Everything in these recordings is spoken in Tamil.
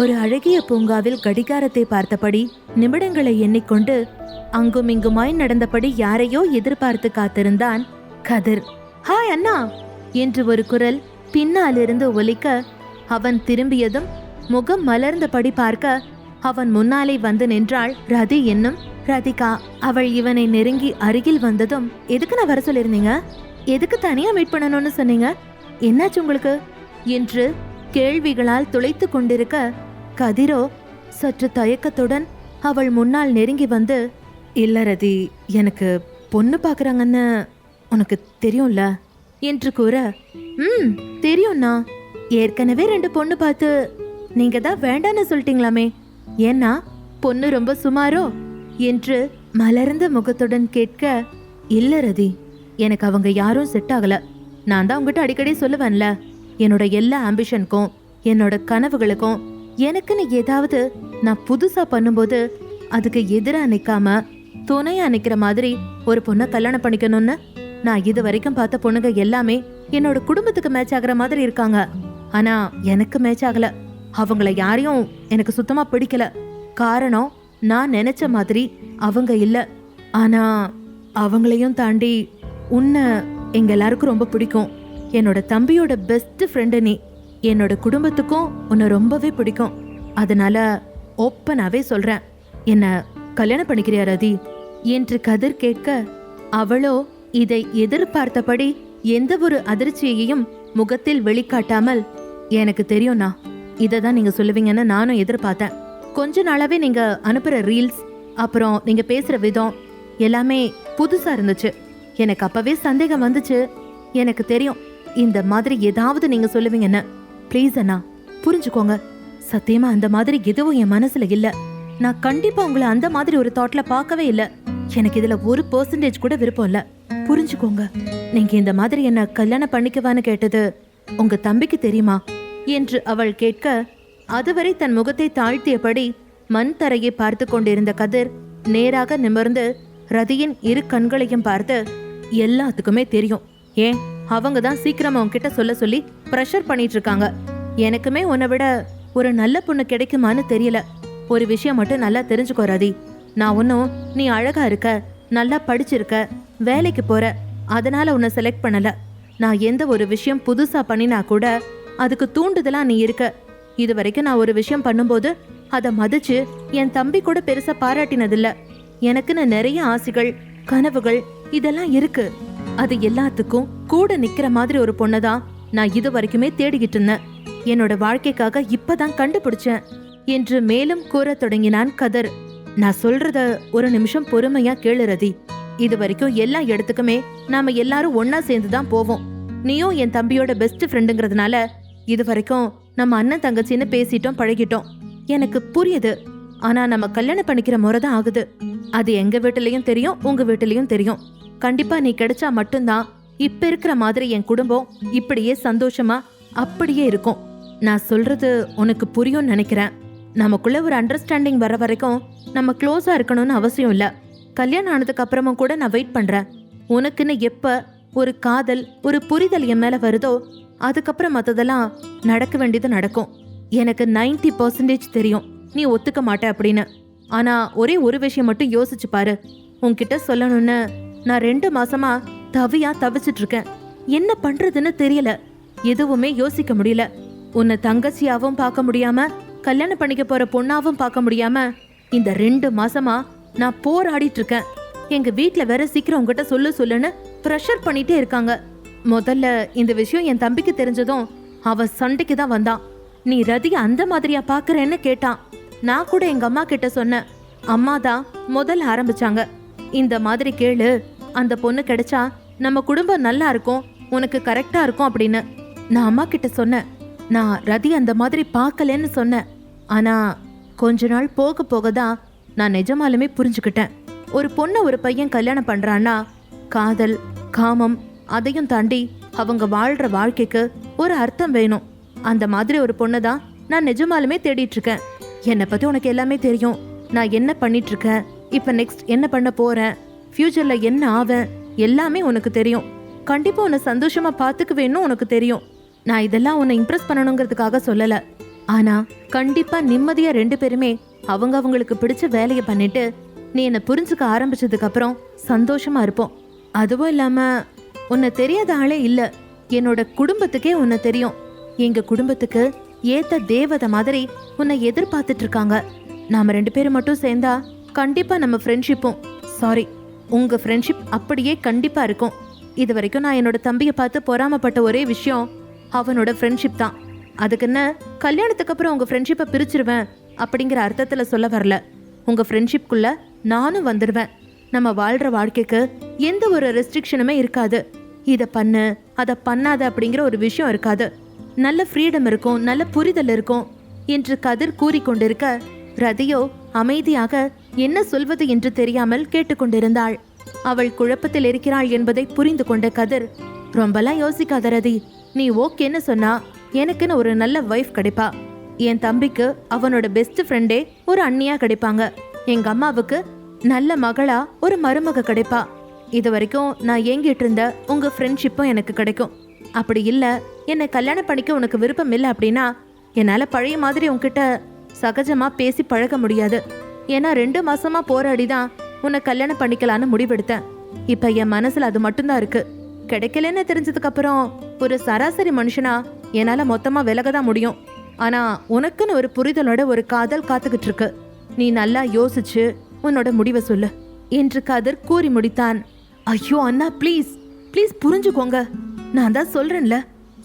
ஒரு அழகிய பூங்காவில் கடிகாரத்தை பார்த்தபடி நிமிடங்களை எண்ணிக்கொண்டு அங்கும் இங்குமாய் நடந்தபடி யாரையோ எதிர்பார்த்து காத்திருந்தான் கதிர். ஹாய் அண்ணா என்று ஒரு குரல் பின்னாலிருந்து ஒலிக்க அவன் திரும்பியதும் முகம் மலர்ந்தபடி பார்க்க அவன் முன்னாலே வந்து நின்றாள் ரதி என்னும் ரதிகா. அவள் இவனை நெருங்கி அருகில் வந்ததும் எதுக்கு நான் வர சொல்லியிருந்தீங்க? எதுக்கு தனியா மீட் பண்ணணும்னு சொன்னீங்க? என்னாச்சு உங்களுக்கு? என்று கேள்விகளால் துளைத்து கொண்டிருக்க கதிரோ சற்று தயக்கத்துடன் அவள் முன்னால் நெருங்கி வந்து இல்லை ரதி எனக்கு பொண்ணு பார்க்குறாங்கன்னு உனக்கு தெரியும்ல? என்று கூற ம் தெரியும்ண்ணா. ஏற்கனவே ரெண்டு பொண்ணு பார்த்து நீங்க தான் வேண்டான்னு சொல்லிட்டீங்களாமே. ஏன்னா பொண்ணு ரொம்ப சுமாரோ? என்று மலர்ந்த முகத்துடன் கேட்க இல்ல ரதி எனக்கு அவங்க யாரும் செட் ஆகலை. நான் தான் உங்ககிட்ட அடிக்கடி சொல்லுவேன்ல. என்னோட எல்லா ஆம்பிஷனுக்கும் என்னோட கனவுகளுக்கும் எனக்குன்னு ஏதாவது நான் புதுசா பண்ணும்போது அதுக்கு எதிராக நிற்காம துணையா நிற்கிற மாதிரி ஒரு பொண்ணை கல்யாணம் பண்ணிக்கணும்னு நான் இது வரைக்கும் பார்த்த பொண்ணுங்க எல்லாமே என்னோட குடும்பத்துக்கு மேட்ச் ஆகிற மாதிரி இருக்காங்க. ஆனா எனக்கு மேட்ச் ஆகல. அவங்கள யாரையும் எனக்கு சுத்தமா பிடிக்கல. காரணம் நான் நினைச்ச மாதிரி அவங்க இல்லை. ஆனா அவங்களையும் தாண்டி உன்னை எங்க எல்லாருக்கும் ரொம்ப பிடிக்கும். என்னோட தம்பியோட பெஸ்ட் ஃப்ரெண்டு நீ. என்னோட குடும்பத்துக்கும் உன்னை ரொம்பவே பிடிக்கும். அதனால ஓப்பனாகவே சொல்கிறேன் என்னை கல்யாணம் பண்ணிக்கிறியா ரதி? என்று கதிர் கேட்க அவளோ இதை எதிர்பார்த்தபடி எந்த ஒரு அதிர்ச்சியையும் முகத்தில் வெளிக்காட்டாமல் எனக்கு தெரியும்ண்ணா இதை தான் நீங்கள் சொல்லுவீங்கன்னு நானும் எதிர்பார்த்தேன். கொஞ்ச நாளாகவே நீங்கள் அனுப்புகிற ரீல்ஸ் அப்புறம் நீங்கள் பேசுகிற விதம் எல்லாமே புதுசாக இருந்துச்சு. எனக்கு அப்பவே சந்தேகம் வந்துச்சு. எனக்கு தெரியும் இந்த மாதிரி ஏதாவது நீங்க சொல்லுவீங்கன்னு. ப்ளீஸ் அண்ணா புரிஞ்சுக்கோங்க. சத்தியமா அந்த மாதிரி எதுவும் என் மனசுல இல்ல. நான் கண்டிப்பா உங்களை அந்த மாதிரி ஒரு தாட்ல பார்க்கவே இல்ல. எனக்கு இதுல ஒரு பெர்சன்டேஜ் கூட விருப்பம் இல்ல. புரிஞ்சுக்கோங்க. நீங்க இந்த மாதிரி என்ன கல்யாணம் பண்ணிக்கவான்னு கேட்டது உங்க தம்பிக்கு தெரியுமா? என்று அவள் கேட்க அதுவரை தன் முகத்தை தாழ்த்தியபடி மண் தரையை பார்த்து கொண்டிருந்த கதிர் நேராக நிமிர்ந்து ரதியின் இரு கண்களையும் பார்த்து எல்லாத்துக்குமே தெரியும். ஏன்? அவங்க தான் சீக்கிரமா உன்கிட்ட சொல்ல சொல்லி ப்ரெஷர் பண்ணிட்டு இருக்காங்க. எனக்குமே உன்னை விட ஒரு நல்ல பொண்ணு கிடைக்குமான்னு தெரியல. ஒரு விஷயம் மட்டும் நல்லா தெரிஞ்சுக்கோ ரதி. நான் ஒன்றும் நீ அழகா இருக்க நல்லா படிச்சிருக்க வேலைக்கு போற அதனால உன்னை செலக்ட் பண்ணல. நான் எந்த ஒரு விஷயம் புதுசா பண்ணினா கூட அதுக்கு தூண்டுதலா நீ இருக்க. இது வரைக்கும் நான் ஒரு விஷயம் பண்ணும்போது அதை மதிச்சு என் தம்பி கூட பெருசா பாராட்டினதில்ல. எனக்குன்னு நிறைய ஆசைகள் கனவுகள் இதெல்லாம் இருக்கு. அது எல்லாத்துக்கும் கூட நிக்கிற மாதிரி ஒரு பொண்ணுதான் நான் இது வரைக்குமே தேடிக்கிட்டு இருந்தேன். என்னோட வாழ்க்கைக்காக இப்பதான் கண்டுபிடிச்சேன் என்று மேலும் கூறத் தொடங்கினான் கதர். நான் சொல்றத ஒரு நிமிஷம் பொறுமையா கேளுறதி இது வரைக்கும் எல்லா இடத்துக்குமே நாம எல்லாரும் ஒன்னா சேர்ந்து தான் போவோம். நீயும் என் தம்பியோட பெஸ்ட் ஃப்ரெண்டுங்கிறதுனால இது வரைக்கும் நம்ம அண்ணன் தங்கச்சின்னு பேசிட்டோம் பழகிட்டோம். எனக்கு புரியுது. ஆனா நம்ம கல்யாணம் பண்ணிக்கிற முறை தான் ஆகுது. அது எங்க வீட்டுலயும் தெரியும் உங்க வீட்டுலயும் தெரியும். கண்டிப்பா நீ கிடைச்சா மட்டும்தான் இப்ப இருக்கிற மாதிரி என் குடும்பம் இப்படியே சந்தோஷமா அப்படியே இருக்கும். நான் சொல்றது உனக்கு புரியும்னு நினைக்கிறேன். நமக்குள்ள ஒரு அண்டர்ஸ்டாண்டிங் வர வரைக்கும் நம்ம க்ளோஸா இருக்கணும்னு அவசியம் இல்ல. கல்யாணம் ஆனதுக்கு அப்புறமும் கூட நான் வெயிட் பண்றேன். உனக்குன்னு எப்ப ஒரு காதல் ஒரு புரிதல் என் மேல வருதோ அதுக்கப்புறம் மற்றதெல்லாம் நடக்க வேண்டியது நடக்கும். எனக்கு 90% பர்சன்டேஜ் தெரியும். நீ ஒத்துக்க மாட்ட அப்படின்னு. ஆனா ஒரே ஒரு விஷயம் மட்டும் யோசிச்சு பாரு. உன்கிட்ட சொல்லணும்னு நான் ரெண்டு மாசமா தவியா தவிச்சிட்டு இருக்கேன் என்ன பண்றதுன்னு தெரியல. எதுவுமே யோசிக்க முடியல. உன்னை தங்கச்சியாவும் பார்க்க முடியாம கல்யாணம் பண்ணிக்க போற பொண்ணாவும் பார்க்க முடியாம இந்த ரெண்டு மாசமா நான் போராடிட்டு இருக்கேன் எங்க வீட்ல வேற சீக்கிரம் உங்ககிட்ட சொல்லு சொல்லுன்னு ப்ரெஷர் பண்ணிட்டே இருக்காங்க. முதல்ல இந்த விஷயம் என் தம்பிக்கு தெரிஞ்சதும் அவ சண்டைக்கு தான் வந்தான் நீ ரதிய அந்த மாதிரியா பாக்குறேன்னு கேட்டான் நான் கூட எங்க அம்மா கிட்ட சொன்னேன். அம்மா தான் முதல்ல ஆரம்பிச்சாங்க. இந்த மாதிரி கேளு அந்த பொண்ணு கிடைச்சா நம்ம குடும்பம் நல்லா இருக்கும் உனக்கு கரெக்டாக இருக்கும் அப்படின்னு நான் அம்மா கிட்ட சொன்னேன். நான் ரதி அந்த மாதிரி பார்க்கலன்னு சொன்னேன். ஆனால் கொஞ்ச நாள் போக போக தான் நான் நிஜமாலுமே புரிஞ்சுக்கிட்டேன். ஒரு பொண்ணை ஒரு பையன் கல்யாணம் பண்ணுறான்னா காதல் காமம் அதையும் தாண்டி அவங்க வாழ்கிற வாழ்க்கைக்கு ஒரு அர்த்தம் வேணும். அந்த மாதிரி ஒரு பொண்ணை தான் நான் நிஜமாலுமே தேடிட்டுருக்கேன் என்னை பற்றி உனக்கு எல்லாமே தெரியும். நான் என்ன பண்ணிகிட்ருக்கேன் இப்போ நெக்ஸ்ட் என்ன பண்ண போகிறேன் ஃப்யூச்சரில் என்ன ஆவேன் எல்லாமே உனக்கு தெரியும். கண்டிப்பாக உன்னை சந்தோஷமாக பாத்துக்குவேன்னு உனக்கு தெரியும். நான் இதெல்லாம் உன்னை இம்ப்ரெஸ் பண்ணணுங்கிறதுக்காக சொல்லலை. ஆனால் கண்டிப்பாக நிம்மதியாக ரெண்டு பேருமே அவங்க அவங்களுக்கு பிடிச்ச வேலையை பண்ணிட்டு நீ என்னை புரிஞ்சுக்க ஆரம்பிச்சதுக்கப்புறம் சந்தோஷமாக இருப்போம். அதுவும் இல்லாமல் உன்னை தெரியாத ஆளே இல்லை. என்னோட குடும்பத்துக்கே உன்னை தெரியும். எங்கள் குடும்பத்துக்கு ஏத்த தேவதை மாதிரி உன்னை எதிர்பார்த்துட்டு இருக்காங்க. நாம ரெண்டு பேரும் மட்டும் சேர்ந்தா கண்டிப்பா நம்ம ஃப்ரெண்ட்ஷிப்பும் சாரி உங்கள் ஃப்ரெண்ட்ஷிப் அப்படியே கண்டிப்பாக இருக்கும். இது வரைக்கும் நான் என்னோட தம்பியை பார்த்து பொறாமப்பட்ட ஒரே விஷயம் அவனோட ஃப்ரெண்ட்ஷிப் தான். அதுக்குன்னு கல்யாணத்துக்கு அப்புறம் உங்கள் ஃப்ரெண்ட்ஷிப்பை பிரிச்சிருவேன் அப்படிங்கிற அர்த்தத்தில் சொல்ல வரல. உங்கள் ஃப்ரெண்ட்ஷிப்குள்ள நானும் வந்துடுவேன் நம்ம வாழ்கிற வாழ்க்கைக்கு எந்த ஒரு ரெஸ்ட்ரிக்ஷனுமே இருக்காது. இதை பண்ணு அதை பண்ணாத அப்படிங்கிற ஒரு விஷயம் இருக்காது. நல்ல ஃப்ரீடம் இருக்கும் நல்ல புரிதல் இருக்கும் என்று கதிர் கூறிக்கொண்டிருக்க ரதியோ அமைதியாக என்ன சொல்வது என்று தெரியாமல் கேட்டுக்கொண்டிருந்தாள். அவள் குழப்பத்தில் இருக்கிறாள் என்பதை புரிந்து கொண்ட கதிர் ரொம்பலாம் யோசிக்காத ரதி நீ ஓகேன்னு சொன்னா எனக்குன்னு ஒரு நல்ல வைஃப் கிடைப்பா. என் தம்பிக்கு அவனோட பெஸ்ட் ஃப்ரெண்டே ஒரு அண்ணியா கிடைப்பாங்க. எங்க அம்மாவுக்கு நல்ல மகளா ஒரு மருமக கிடைப்பா. இது வரைக்கும் நான் ஏங்கிட்டு இருந்த உங்க ஃப்ரெண்ட்ஷிப்பும் எனக்கு கிடைக்கும். அப்படி இல்ல என்னை கல்யாணம் பண்ணிக்க உனக்கு விருப்பம் இல்லை அப்படின்னா என்னால பழைய மாதிரி உன்கிட்ட சகஜமா பேசி பழக முடியாது. ஏன்னா ரெண்டு மாசமா போராடி தான் உன்னை கல்யாணம் பண்ணிக்கலான்னு முடிவெடுத்தேன். இப்ப என் மனசுல அது மட்டும்தான் இருக்கு. கிடைக்கலன்னு தெரிஞ்சதுக்கு அப்புறம் ஒரு சராசரி மனுஷனா என்னால மொத்தமா விலக தான் முடியும். ஆனா உனக்குன்னு ஒரு புரிதலோட ஒரு காதல் காத்துக்கிட்டு இருக்கு. நீ நல்லா யோசிச்சு உன்னோட முடிவை சொல்லு. என்று கதிர் கூறி முடித்தான். ஐயோ அண்ணா ப்ளீஸ் ப்ளீஸ் புரிஞ்சுக்கோங்க. நான் தான் சொல்றேன்ல.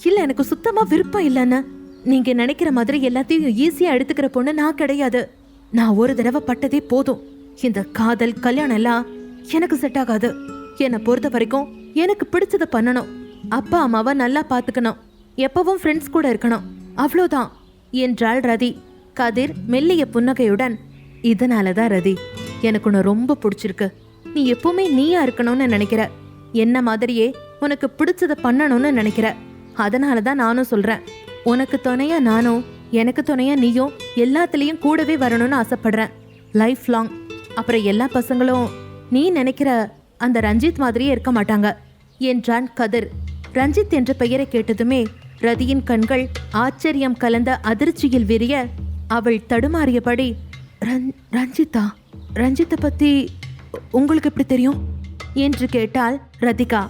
இல்ல எனக்கு சுத்தமா விருப்பம் இல்லைன்னு. நீங்க நினைக்கிற மாதிரி எல்லாத்தையும் ஈஸியா எடுத்துக்கிற பொண்ணு நான் கிடையாது. நான் ஒரு தடவை பட்டதே போதும். இந்த காதல் கல்யாணம் எல்லாம் எனக்கு செட் ஆகாது. என்னை பொறுத்த வரைக்கும் எனக்கு பிடிச்சதை பண்ணணும். அப்பா அம்மாவை நல்லா பார்த்துக்கணும். எப்பவும் ஃப்ரெண்ட்ஸ் கூட இருக்கணும். அவ்வளோதான் என்றாள் ரதி. கதிர் மெல்லிய புன்னகையுடன் இதனால தான் ரதி எனக்கு உன்னை ரொம்ப பிடிச்சிருக்கு. நீ எப்பவுமே நீயா இருக்கணும்னு நினைக்கிற. என்ன மாதிரியே உனக்கு பிடிச்சதை பண்ணணும்னு நினைக்கிற. அதனால தான் நானும் சொல்கிறேன் உனக்கு துணையா நானும் எனக்கு துணையா நீயும் எல்லாத்துலேயும் கூடவே வரணும்னு ஆசைப்படுறேன். லைஃப் லாங் அப்புறம் எல்லா பசங்களும் நீ நினைக்கிற அந்த ரஞ்சித் மாதிரியே இருக்க மாட்டாங்க. என்றான் கதிர். ரஞ்சித் என்ற பெயரை கேட்டதுமே ரதியின் கண்கள் ஆச்சரியம் கலந்த அதிர்ச்சியில் விரிய அவள் தடுமாறியபடி ரன் ரஞ்சித்தா ரஞ்சித்தை பத்தி உங்களுக்கு எப்படி தெரியும்? என்று கேட்டாள் ரதிகா.